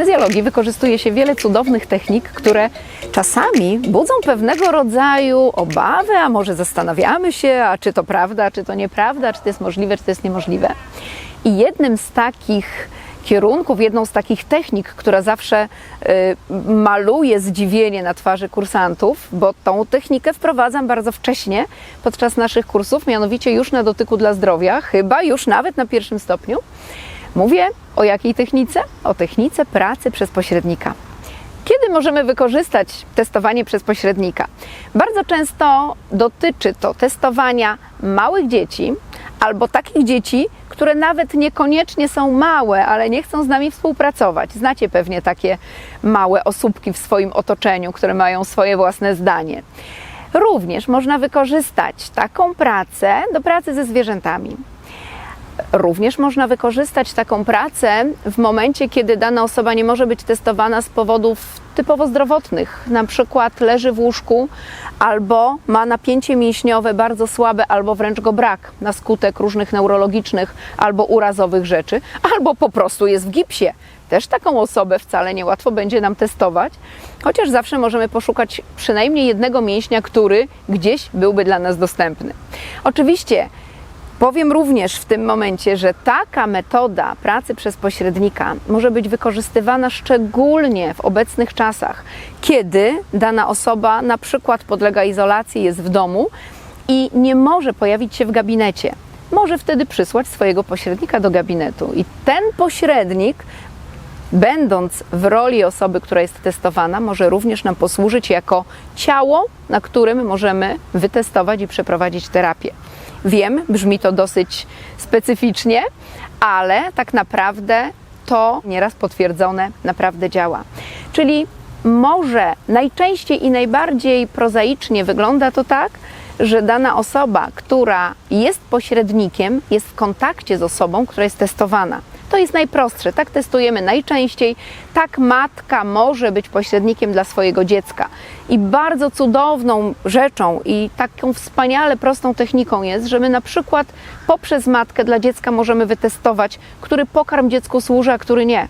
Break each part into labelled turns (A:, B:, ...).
A: kinezjologii wykorzystuje się wiele cudownych technik, które czasami budzą pewnego rodzaju obawy, a może zastanawiamy się, a czy to prawda, czy to nieprawda, czy to jest możliwe, czy to jest niemożliwe. I jednym z takich kierunków, jedną z takich technik, która zawsze y, maluje zdziwienie na twarzy kursantów, bo tą technikę wprowadzam bardzo wcześnie podczas naszych kursów, mianowicie już na dotyku dla zdrowia, chyba już nawet na pierwszym stopniu. Mówię o jakiej technice? O technice pracy przez pośrednika. Kiedy możemy wykorzystać testowanie przez pośrednika? Bardzo często dotyczy to testowania małych dzieci albo takich dzieci, które nawet niekoniecznie są małe, ale nie chcą z nami współpracować. Znacie pewnie takie małe osóbki w swoim otoczeniu, które mają swoje własne zdanie. Również można wykorzystać taką pracę do pracy ze zwierzętami. Również można wykorzystać taką pracę w momencie, kiedy dana osoba nie może być testowana z powodów typowo zdrowotnych. Na przykład leży w łóżku albo ma napięcie mięśniowe bardzo słabe, albo wręcz go brak na skutek różnych neurologicznych albo urazowych rzeczy, albo po prostu jest w gipsie. Też taką osobę wcale niełatwo będzie nam testować, chociaż zawsze możemy poszukać przynajmniej jednego mięśnia, który gdzieś byłby dla nas dostępny. Oczywiście Powiem również w tym momencie, że taka metoda pracy przez pośrednika może być wykorzystywana szczególnie w obecnych czasach, kiedy dana osoba na przykład podlega izolacji, jest w domu i nie może pojawić się w gabinecie. Może wtedy przysłać swojego pośrednika do gabinetu i ten pośrednik będąc w roli osoby, która jest testowana, może również nam posłużyć jako ciało, na którym możemy wytestować i przeprowadzić terapię. Wiem, brzmi to dosyć specyficznie, ale tak naprawdę to nieraz potwierdzone naprawdę działa. Czyli może najczęściej i najbardziej prozaicznie wygląda to tak, że dana osoba, która jest pośrednikiem, jest w kontakcie z osobą, która jest testowana. To jest najprostsze, tak testujemy najczęściej. Tak matka może być pośrednikiem dla swojego dziecka. I bardzo cudowną rzeczą i taką wspaniale prostą techniką jest, że my na przykład poprzez matkę dla dziecka możemy wytestować, który pokarm dziecku służy, a który nie.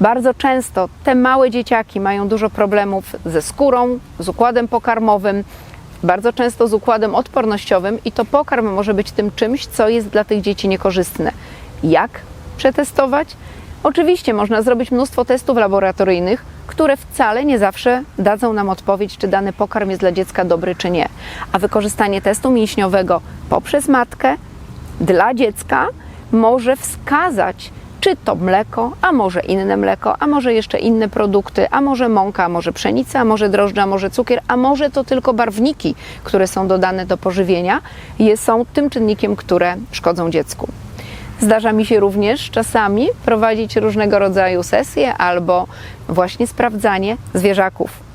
A: Bardzo często te małe dzieciaki mają dużo problemów ze skórą, z układem pokarmowym, bardzo często z układem odpornościowym i to pokarm może być tym czymś, co jest dla tych dzieci niekorzystne. Jak przetestować? Oczywiście można zrobić mnóstwo testów laboratoryjnych, które wcale nie zawsze dadzą nam odpowiedź, czy dany pokarm jest dla dziecka dobry, czy nie. A wykorzystanie testu mięśniowego poprzez matkę dla dziecka może wskazać, czy to mleko, a może inne mleko, a może jeszcze inne produkty, a może mąka, a może pszenica, a może drożdże, a może cukier, a może to tylko barwniki, które są dodane do pożywienia, są tym czynnikiem, które szkodzą dziecku. Zdarza mi się również czasami prowadzić różnego rodzaju sesje albo właśnie sprawdzanie zwierzaków.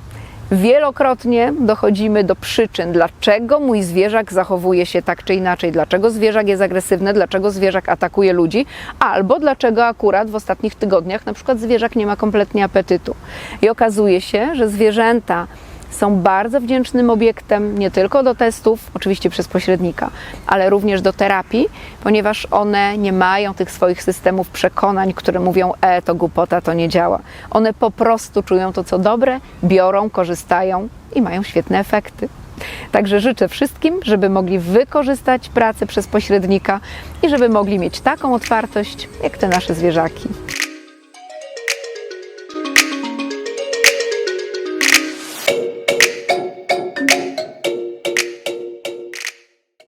A: Wielokrotnie dochodzimy do przyczyn, dlaczego mój zwierzak zachowuje się tak czy inaczej, dlaczego zwierzak jest agresywny, dlaczego zwierzak atakuje ludzi, albo dlaczego akurat w ostatnich tygodniach na przykład zwierzak nie ma kompletnie apetytu. I okazuje się, że zwierzęta są bardzo wdzięcznym obiektem nie tylko do testów, oczywiście przez pośrednika, ale również do terapii, ponieważ one nie mają tych swoich systemów przekonań, które mówią: E, to głupota, to nie działa. One po prostu czują to, co dobre, biorą, korzystają i mają świetne efekty. Także życzę wszystkim, żeby mogli wykorzystać pracę przez pośrednika i żeby mogli mieć taką otwartość jak te nasze zwierzaki.